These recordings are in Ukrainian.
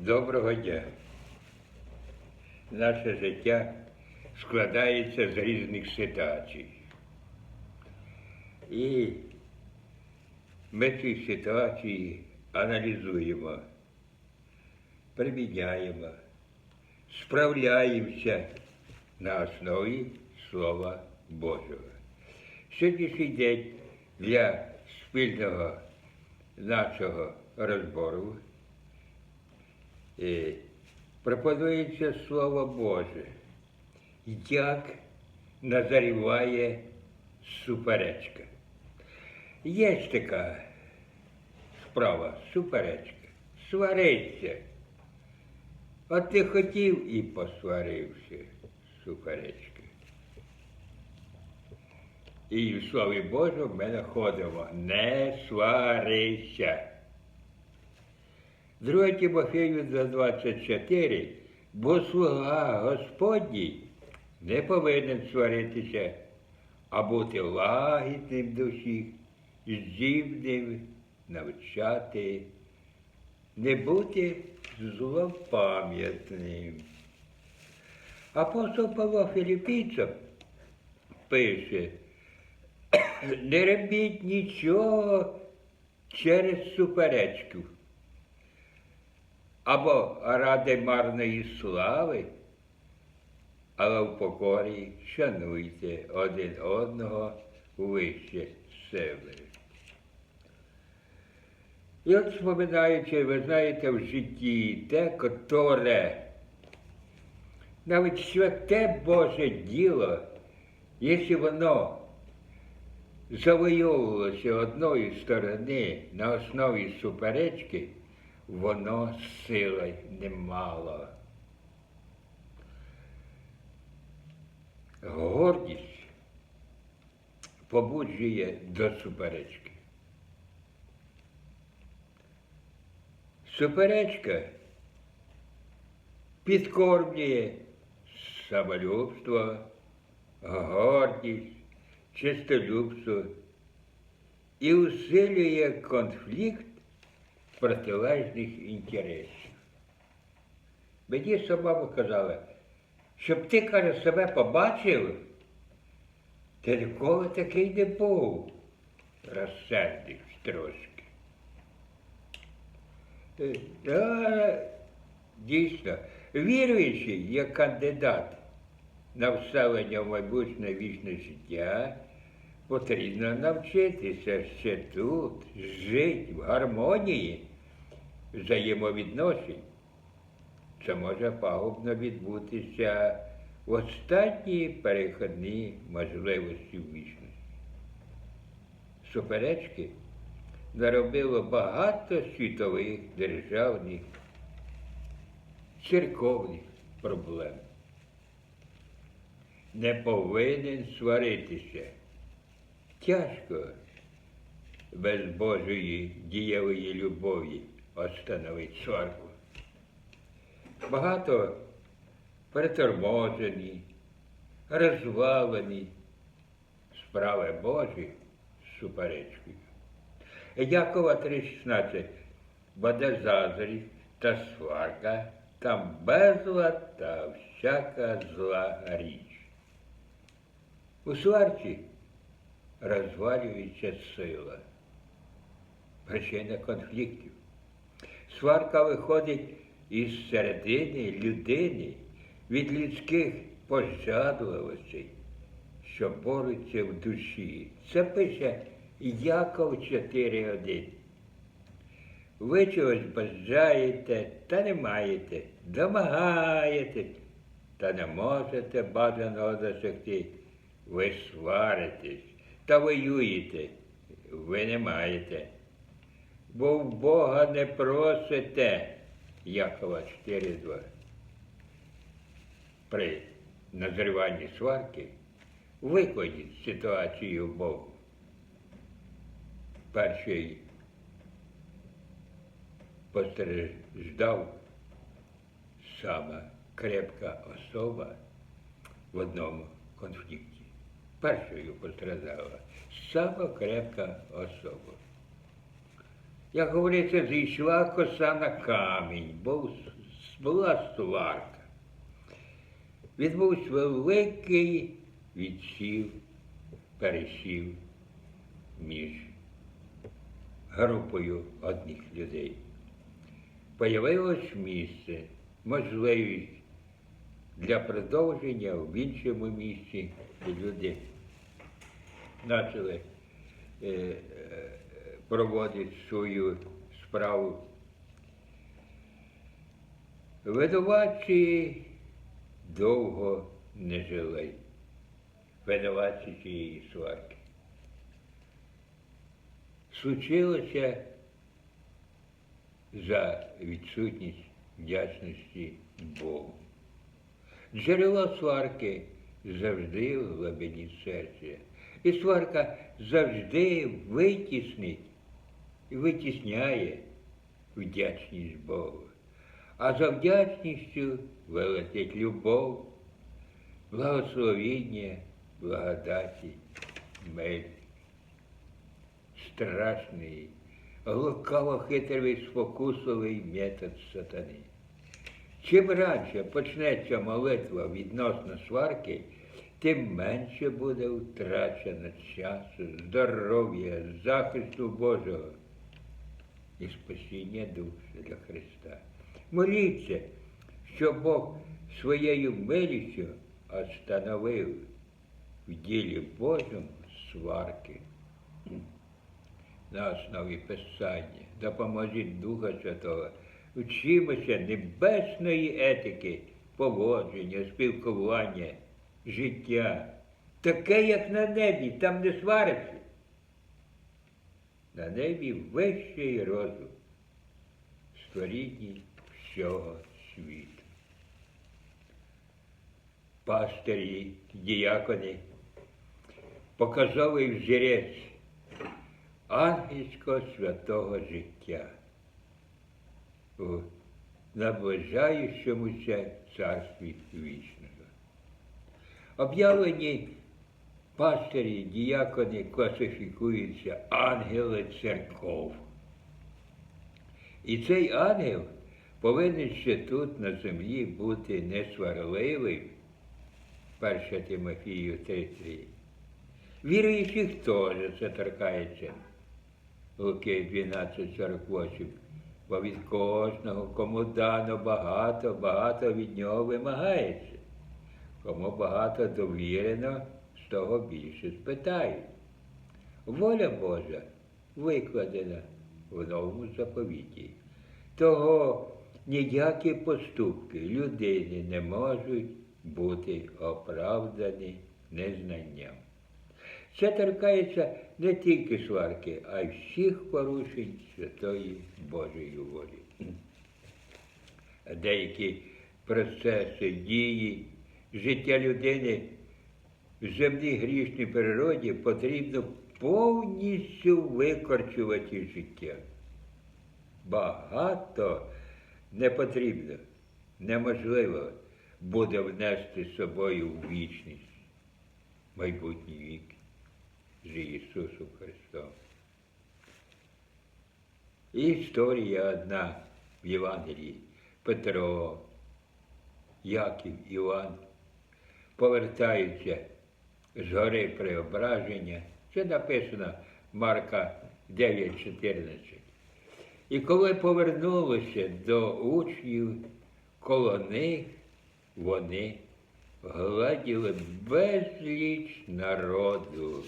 Доброго дня. Наше життя складається з різних ситуацій. І ми ці ситуації аналізуємо, приміняємо, справляємося на основі Слова Божого. Сьогоднішній день для спільного нашого розбору е, Слово Боже, як назаріває суперечка. Є така справа, суперечка, свариться. От ти хотів і посварився, суперечка. І в Слові Божому ми знаходимо не сварися. 2 Тимофею 2,24, бо слуга Господній не повинен сваритися, а бути лагідним до всіх, здібним, навчати, не бути злопам'ятним. Апостол Павло Філіппійцям пише, не робіть нічого через суперечку або ради марної слави, але в покорі шануйте один одного вище себе. І от споминаючи, ви знаєте, в житті те, котре навіть святе Боже діло, якщо воно завойовувалося одної сторони на основі суперечки, воно сили не мало. Гордість побуджує до суперечки. Суперечка підкормлює самолюбство, гордість, чистолюбство і усилює конфлікт протилежних інтересів. Мені сама казала, щоб ти, каже, себе побачив, ти ніколи такий не був, розсердився трошки. Е, та, Дійсно, віруючий як кандидат на вселення в майбутнє вічне життя, потрібно навчитися ще тут жити в гармонії взаємовідношень. Це може пагубно відбутися в останні переходні можливості в вічності. Суперечки наробило багато світових, державних, церковних проблем. Не повинен сваритися. Тяжко без Божої дієвої любові остановити сварку. Багато переторможені, розвалені справи Божі з суперечкою. Якова 3,16. Бо де та сварка, там безлад та всяка зла річ. У сварці розвалюється сила, причина конфліктів. Сварка виходить із середини людини від людських пожадливостей, що борються в душі. Це пише Яков 4.1. Ви чогось бажаєте та не маєте, домагаєте, та не можете бажаного досягти. Ви сваритесь та воюєте, ви не маєте. Бо в Бога не просите, Якова 4.2. При назріванні сварки викладіть ситуацію Богу. Перший постраждав сама крепка особа в одному конфлікті. Першою постраждала сама крепка особа. Як говориться, зійшла коса на камінь, бо була сварка. Відбувся великий відсів, пересів між групою одних людей. Появилось місце, можливість для продовження в іншому місці, де люди почали е, свою справу. Видувачі довго не жили, видувачі цієї сварки. Случилося за відсутність вдячності Богу. Джерело сварки завжди в глибині серця. І сварка завжди витіснить і витісняє вдячність Богу. А за вдячністю вилетить любов, благословіння, благодаті, мир. Страшний, лукаво хитрий спокусовий метод сатани. Чим раніше почнеться молитва відносно сварки, тим менше буде втрачено часу, здоров'я, захисту Божого і спасіння душ для Христа. Моліться, щоб Бог своєю милістю остановив в ділі Божому сварки на основі Писання. Допоможіть Духа Святого. Вчимося небесної етики, поводження, спілкування, життя. Таке, як на небі, там не сваришся. На небі вищий розум, створіння всього світу. Пастирі, діякони, показовий взірець ангельського святого життя у наближаючомуся царстві вічного. Об'явлені пастирі, діякони класифікуються ангели церков. І цей ангел повинен ще тут на землі бути несварливим, 1 Тимофію 3.3. Віруючих теж це торкається. Луки 12.48. Бо від кожного, кому дано багато, багато від нього вимагається. Кому багато довірено, того більше спитають. Воля Божа викладена в новому заповіті. Того ніякі поступки людини не можуть бути оправдані незнанням. Це торкається не тільки сварки, а й всіх порушень святої Божої волі. Деякі процеси, дії, життя людини земній грішній природі потрібно повністю викорчувати життя. Багато не потрібно, неможливо буде внести з собою в вічність майбутній вік з Ісусом Христом. Історія одна в Євангелії. Петро, Яків, Іван повертаються з гори преображення. Це написано Марка 9,14. І коли повернулися до учнів, коло них вони гладіли безліч народу.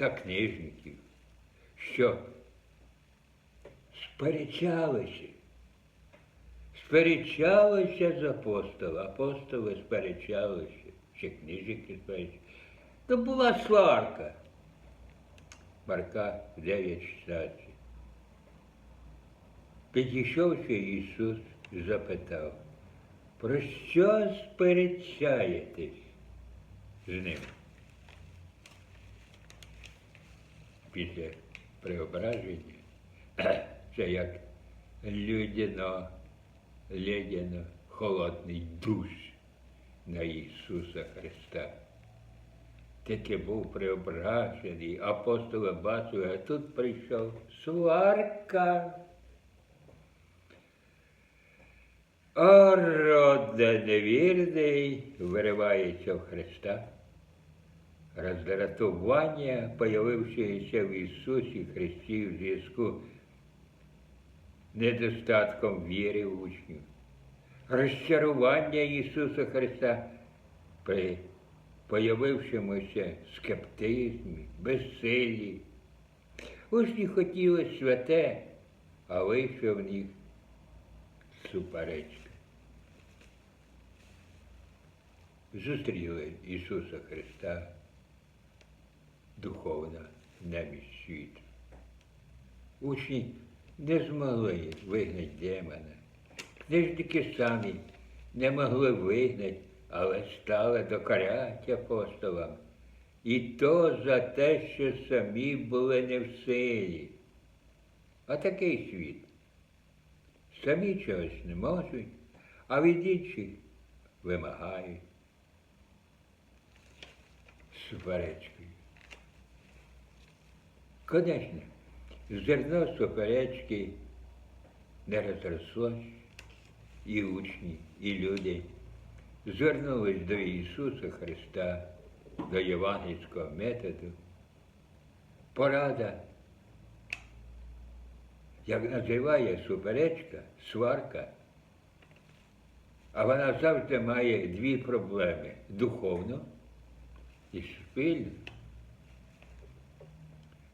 та книжників, що сперечалися, сперечалися з апостола, апостоли сперечалися, чи книжники сперечалися. То була сварка. Марка 9,16. Підійшовши Ісус, запитав, про що сперечаєтесь з ним? після преображення, це як людяно, ледяно, холодний душ на Ісуса Христа. таки був преображений, апостола бачив, а тут прийшов сварка. О, роде невірний, виривається в Христа. Роздратування, появившееся в Ісусі Христі в зв'язку недостатком віри учнів, розчарування Ісуса Христа при появившомуся скептизмі, безсилі. Учні хотіли святе, а вийшов в них суперечка. Зустріли Ісуса Христа духовно немість світу. Учні не змогли вигнати демона. Книжники самі не могли вигнати, але стали докоряти апостолам. І то за те, що самі були не в силі. А такий світ. Самі чогось не можуть, а від інших вимагають суперечкою. Конечно, зерно суперечки не розрослось, і учні, і люди звернулись до Ісуса Христа, до євангельського методу. Порада, як називає суперечка, сварка, а вона завжди має дві проблеми духовну і спільну.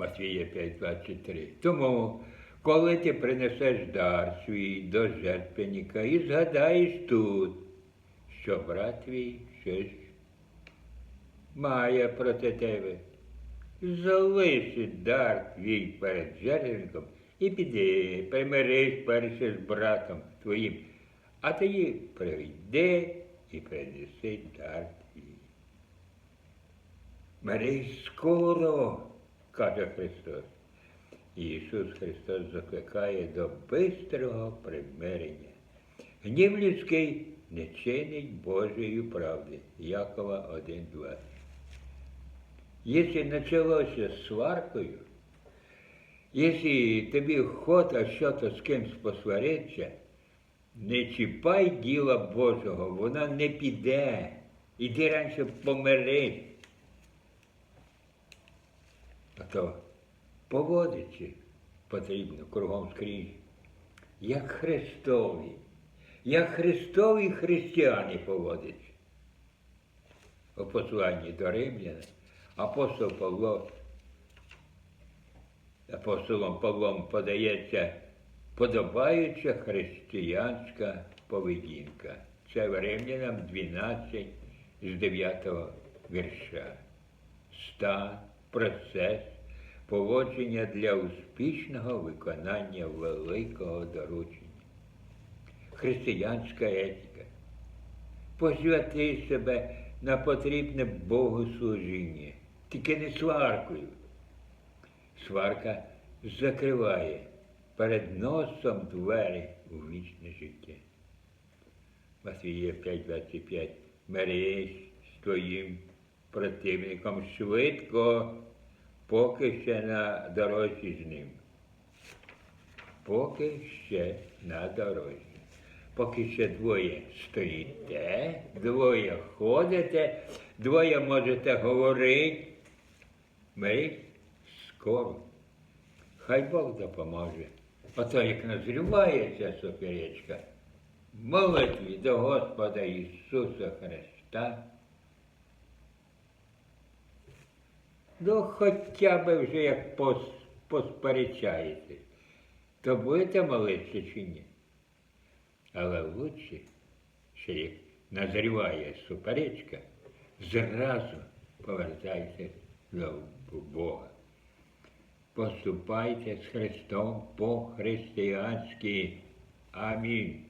Матвія 5.23. Тому, коли ти принесеш дар свій до жертвенника і згадаєш тут, що брат твій щось має проти тебе, залиши дар твій перед жертвенником і піди, примирись перше з братом твоїм, а тоді прийди і принеси дар твій. Мирись скоро, каже Христос. Ісус Христос закликає до бистрого примирення. Гнів людський не чинить Божої правди. Якова 1.2. Якщо почалося з сваркою, якщо тобі охота що-то з кимось посваритися, не чіпай діла Божого, вона не піде. Іди раніше помирись. А то поводиться потрібно кругом скрізь, як Христові, як Христові християни поводяться. У посланні до Римляна апостол Павло, апостолом Павлом подається подобаюча християнська поведінка. Це в Римлянам 12 з 9 вірша. Стан, процес, поводження для успішного виконання великого доручення. Християнська етика. Посвяти себе на потрібне Богослужіння, тільки не сваркою. Сварка закриває перед носом двері у вічне життя. Матвія 5.25. Мирись з твоїм противником швидко, поки ще на дорозі з ним. Поки ще на дорозі. Поки ще двоє стоїте, двоє ходите, двоє можете говорити. Ми скоро. Хай Бог допоможе. Ото як назрівається суперечка, молитві до Господа Ісуса Христа. Ну, хоча б вже як пос, посперечаєтесь, то будете молитися чи ні? Але лучше, що як назріває суперечка, зразу повертайтеся до Бога. Поступайте з Христом по-християнськи. Амінь.